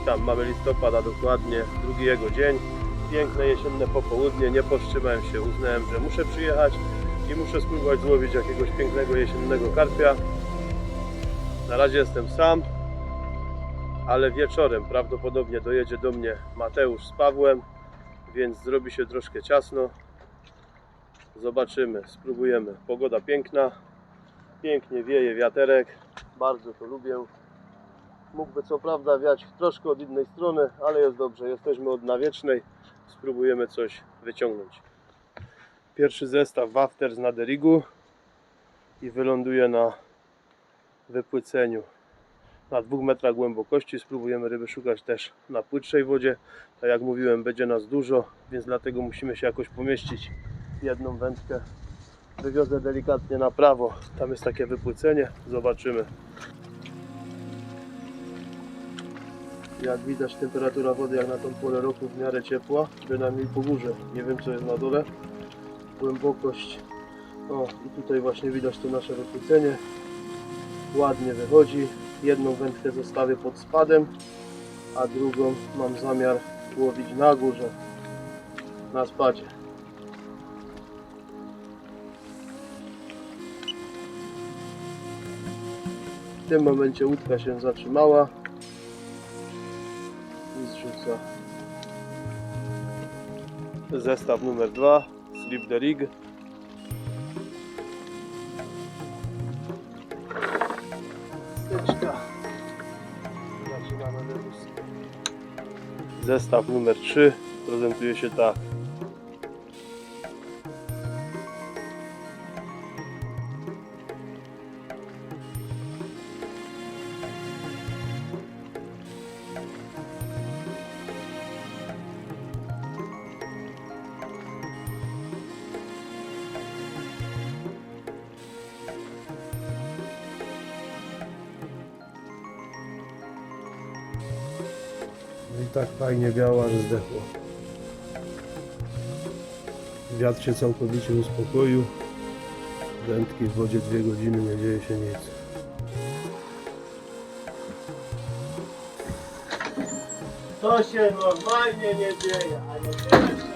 Witam, mamy listopad, a dokładnie drugi jego dzień. Piękne jesienne popołudnie, nie powstrzymałem się, uznałem, że muszę przyjechać i muszę spróbować złowić jakiegoś pięknego jesiennego karpia. Na razie jestem sam, ale wieczorem prawdopodobnie dojedzie do mnie Mateusz z Pawłem, więc zrobi się troszkę ciasno. Zobaczymy, spróbujemy. Pogoda piękna, pięknie wieje wiaterek, bardzo to lubię. Mógłby co prawda wiać troszkę od innej strony, ale jest dobrze, jesteśmy od nawiecznej, spróbujemy coś wyciągnąć. Pierwszy zestaw wafter z Naderigu i wyląduje na wypłyceniu na dwóch metrach głębokości. Spróbujemy ryby szukać też na płytszej wodzie. Tak jak mówiłem, będzie nas dużo, więc dlatego musimy się jakoś pomieścić. Jedną wędkę wywiozę delikatnie na prawo. Tam jest takie wypłycenie. Zobaczymy. Jak widać temperatura wody jak na tą porę roku w miarę ciepła, bynajmniej po górze. Nie wiem co jest na dole. Głębokość. O i tutaj właśnie widać to nasze wypłycenie. Ładnie wychodzi. Jedną wędkę zostawię pod spadem, a drugą mam zamiar łowić na górze. Na spadzie. W tym momencie łódka się zatrzymała i zrzuca zestaw numer 2 Slip the Rig. Styczka Zestaw numer 3 prezentuje się tak i tak fajnie biała, że zdechło. Wiatr się całkowicie uspokoił. Wędki w wodzie dwie godziny, nie dzieje się nic. To się normalnie nie dzieje, a nie dzieje się.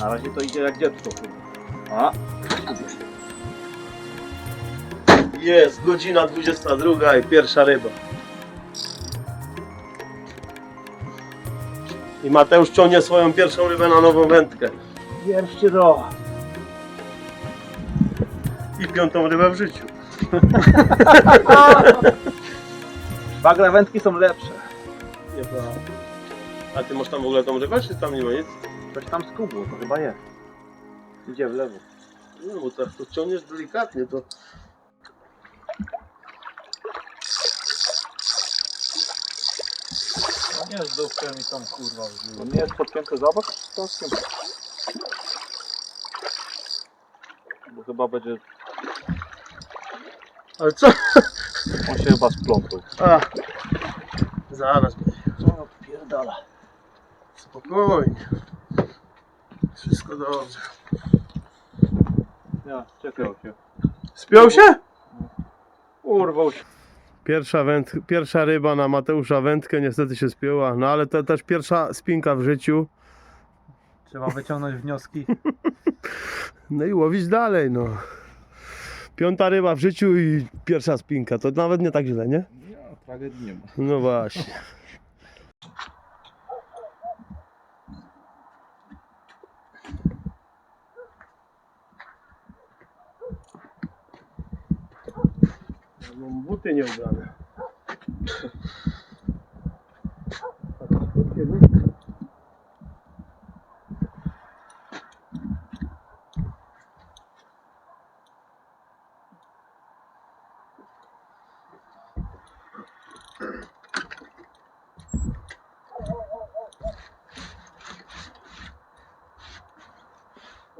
Na razie to idzie jak dziecko. A, Jest godzina 22 i pierwsza ryba. I Mateusz ciągnie swoją pierwszą rybę na nową wędkę. pierwszy ro. I piątą rybę w życiu. Bagle wędki są lepsze. A ty masz tam w ogóle tą rybę, czy tam nie ma nic? Coś tam z kubu, to chyba jest. Idzie w lewo. No bo tak to ciągniesz delikatnie, to... No nie z dupkiem i tam kurwa To nie jest podpięte za bok? To z tym. Bo chyba będzie... Ale co? On się chyba splątał. A, zaraz będzie. No, pierdala. Spokojnie. Wszystko dobrze. Ja, czekaj się. Spiął się? Urwał się. Pierwsza, węd, pierwsza ryba na Mateusza wędkę niestety się spięła, no ale to też pierwsza spinka w życiu. Trzeba wyciągnąć wnioski. No i łowić dalej, no. Piąta ryba w życiu i pierwsza spinka, to nawet nie tak źle, nie? Tragedii nie ma. No właśnie. Mam buty nieubrane. A to krótkie buty.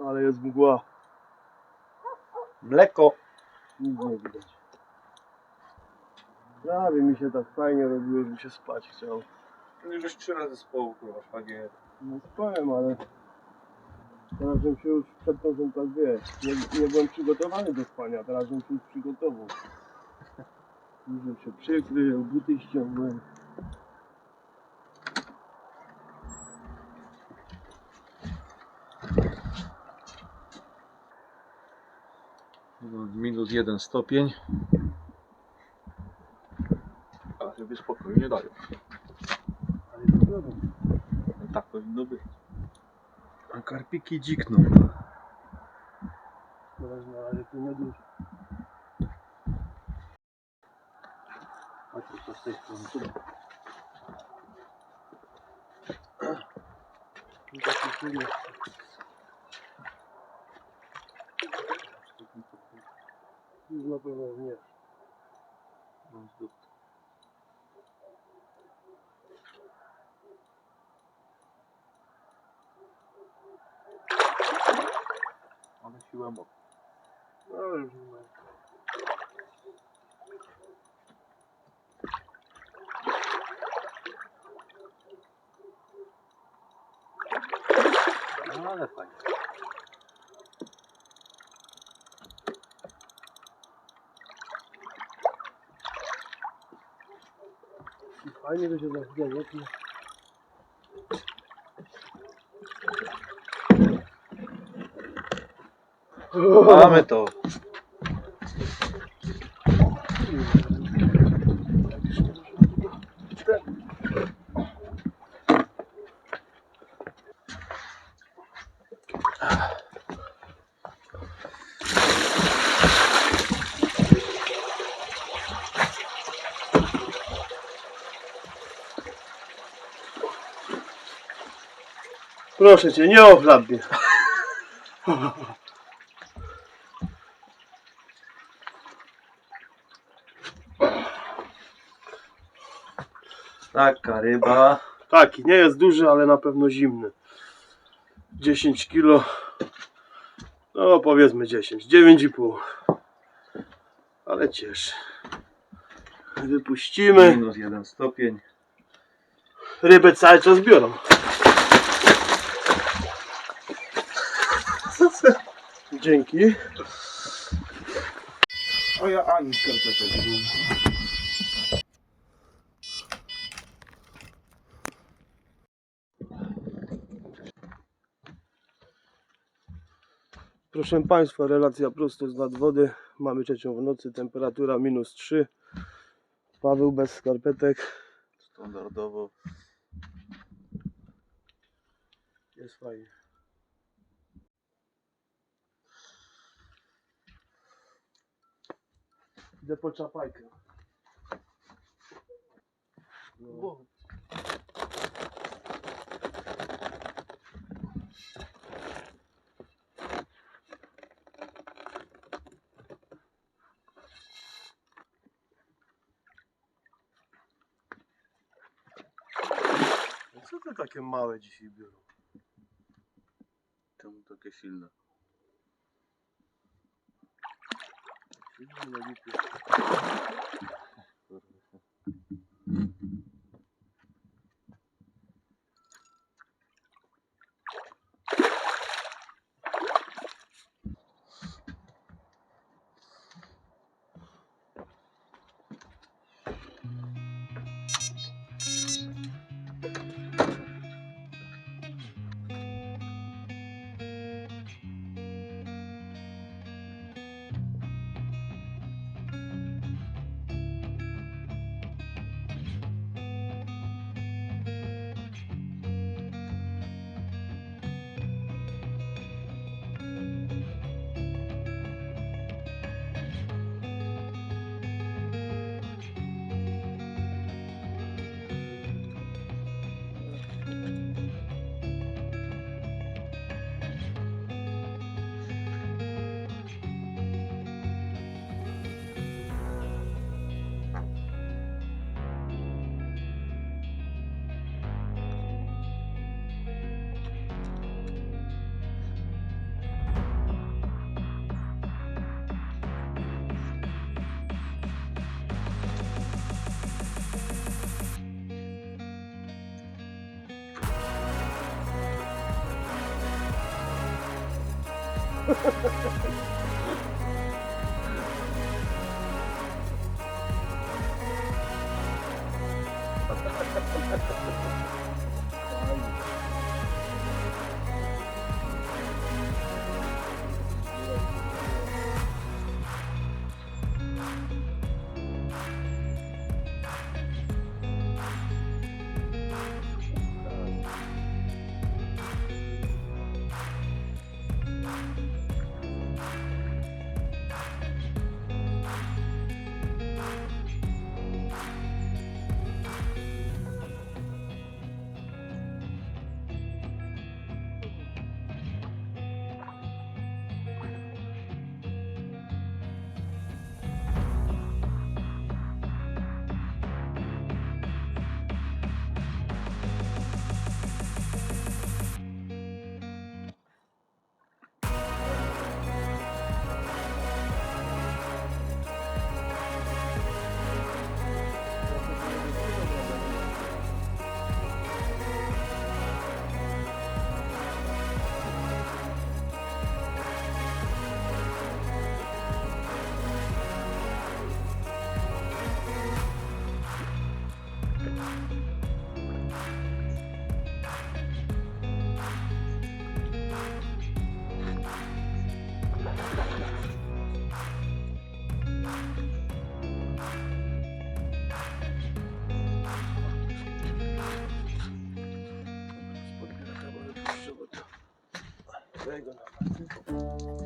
Ale jest mgła. Mleko. Nic nie widać. Prawie mi się tak fajnie robiło, że mi się spać chciał. Już trzy razy spał, kurwa, szwagier. No spałem, ale Teraz bym się już przed tą, tak wiesz, nie, nie byłem przygotowany do spania, teraz bym się już przygotował. Już się przykrył, buty ściągłem. Minus jeden stopień. Spokoju nie dają. Ale to wiadomo. No tak powinno być. A karpiki dzikną. Teraz na razie tu nie dużo. Tu to z tej strony. Na pewno nie. Siłę mocy. No już nie ma. Ale fajnie. Fajnie to się zachowuje. nie? Mamy to. Proszę cię, nie ochlap Taka ryba. Taki, nie jest duży, ale na pewno zimny. 10 kilo. No powiedzmy 10, 9,5. Ale cieszy. Wypuścimy. Minus jeden stopień. Rybę cały czas biorą. Dzięki. O ja ani skarpeczek. Proszę Państwa, relacja prosto z nadwody. Mamy trzecią w nocy, temperatura minus 3. Paweł bez skarpetek. Standardowo. Jest fajnie. Idę po czapajkę. No. Co to takie małe dzisiaj biorą? Czemu takie silne? Silne, Ha ha ha ha! Господи, треба все. Дай до нас.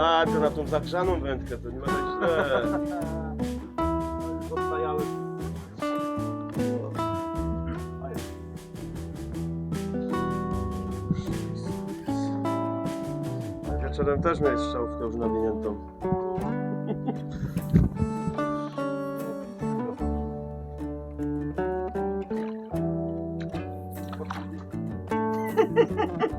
A, to na tą zagrzaną wędkę to nie ma tak źle. Zostajały. Wieczorem też miałeś strzałówkę już nawiniętą. Nie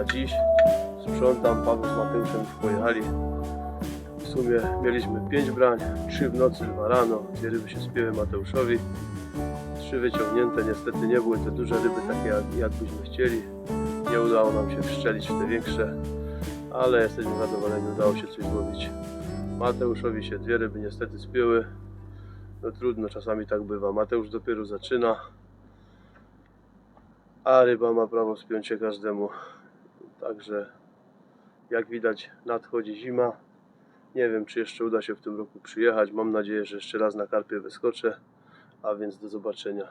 na dziś. Sprzątam, Paweł z Mateuszem już pojechali. W sumie mieliśmy 5 brań, 3 w nocy, 2 rano. Dwie ryby się spięły Mateuszowi. Trzy wyciągnięte, niestety nie były te duże ryby takie jak, jak byśmy chcieli. Nie udało nam się wszczelić w te większe, ale jesteśmy zadowoleni, udało się coś złowić. Mateuszowi się dwie ryby niestety spięły. No trudno, czasami tak bywa. Mateusz dopiero zaczyna, a ryba ma prawo spiąć się każdemu. Także jak widać nadchodzi zima. Nie wiem czy jeszcze uda się w tym roku przyjechać. Mam nadzieję, że jeszcze raz na karpie wyskoczę. A więc do zobaczenia.